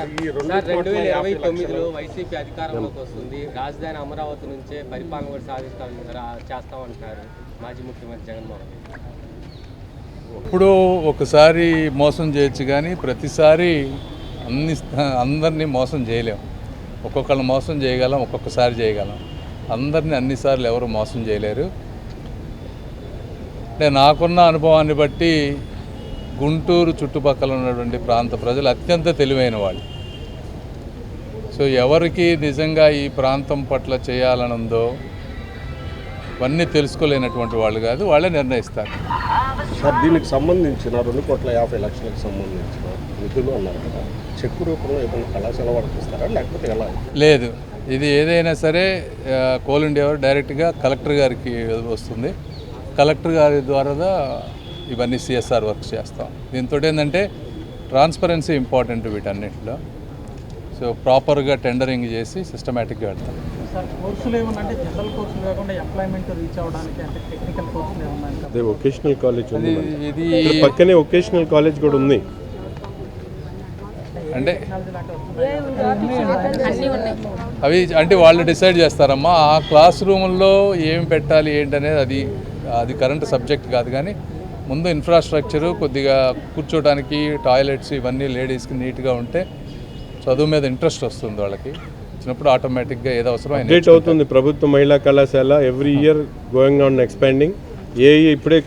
Sir రెండు వేల ఇరవై తొమ్మిదిలో వైసీపీ అధికారంలోకి వస్తుంది. రాజధాని అమరావతి నుంచే పరిపాలన కూడా సాధిస్తామని రా- చేస్తామంటున్నారు మాజీ ముఖ్యమంత్రి జగన్మోహన్. ఇప్పుడు ఒకసారి మోసం చేయొచ్చు కానీ ప్రతిసారి అన్ని అందరినీ మోసం చేయలేం. ఒక్కొక్కళ్ళని మోసం చేయగలం ఒక్కొక్కసారి చేయగలం. అందరినీ అన్నిసార్లు ఎవరు మోసం చేయలేరు. అంటే నాకున్న అనుభవాన్ని బట్టి గుంటూరు చుట్టుపక్కల ఉన్నటువంటి ప్రాంత ప్రజలు అత్యంత తెలివైన వాళ్ళు. సో ఎవరికి నిజంగా ఈ ప్రాంతం పట్ల చేయాలనుందో ఇవన్నీ తెలుసుకోలేనటువంటి వాళ్ళు కాదు వాళ్ళే నిర్ణయిస్తారు. సార్ దీనికి సంబంధించిన రెండు కోట్ల యాభై లక్షలకు సంబంధించిన నిధులు అన్నారు కదా. చెక్కు రూపంలో ఏమైనా కళాశాల వాళ్ళకి ఇస్తారా లేకపోతే ఎలా? లేదు. ఇది ఏదైనా సరే కోల్ ఇండియా డైరెక్ట్గా కలెక్టర్ గారికి వస్తుంది. కలెక్టర్ గారి ద్వారా ఇవన్నీ సిఎస్ఆర్ వర్క్ చేస్తాం. దీంతో ఏంటంటే ట్రాన్స్పరెన్సీ ఇంపార్టెంట్ వీటన్నిటిలో. సో ప్రాపర్గా టెండరింగ్ చేసి సిస్టమేటిక్గా వెళ్తాం అదే వొకేషనల్ కాలేజ్ ఉంది ఇది ఇది ఇక్కడ పక్కనే వొకేషనల్ కాలేజ్ కూడా ఉంది. అంటే అవి అంటే వాళ్ళు డిసైడ్ చేస్తారమ్మా ఆ క్లాస్ రూముల్లో ఏం పెట్టాలి ఏంటనేది అది అది కరెంట్ సబ్జెక్ట్ కాదు కానీ ముందు ఇన్ఫ్రాస్ట్రక్చరు కొద్దిగా కూర్చోడానికి టాయిలెట్స్ ఇవన్నీ లేడీస్కి నీట్గా ఉంటే చదువు మీద ఇంట్రెస్ట్ వస్తుంది వాళ్ళకి. వచ్చినప్పుడు ఆటోమేటిక్గా ఏదో అవసరం అప్డేట్ అవుతుంది. ప్రభుత్వ మహిళా కళాశాల every year going on expanding ఏ ఇప్పుడే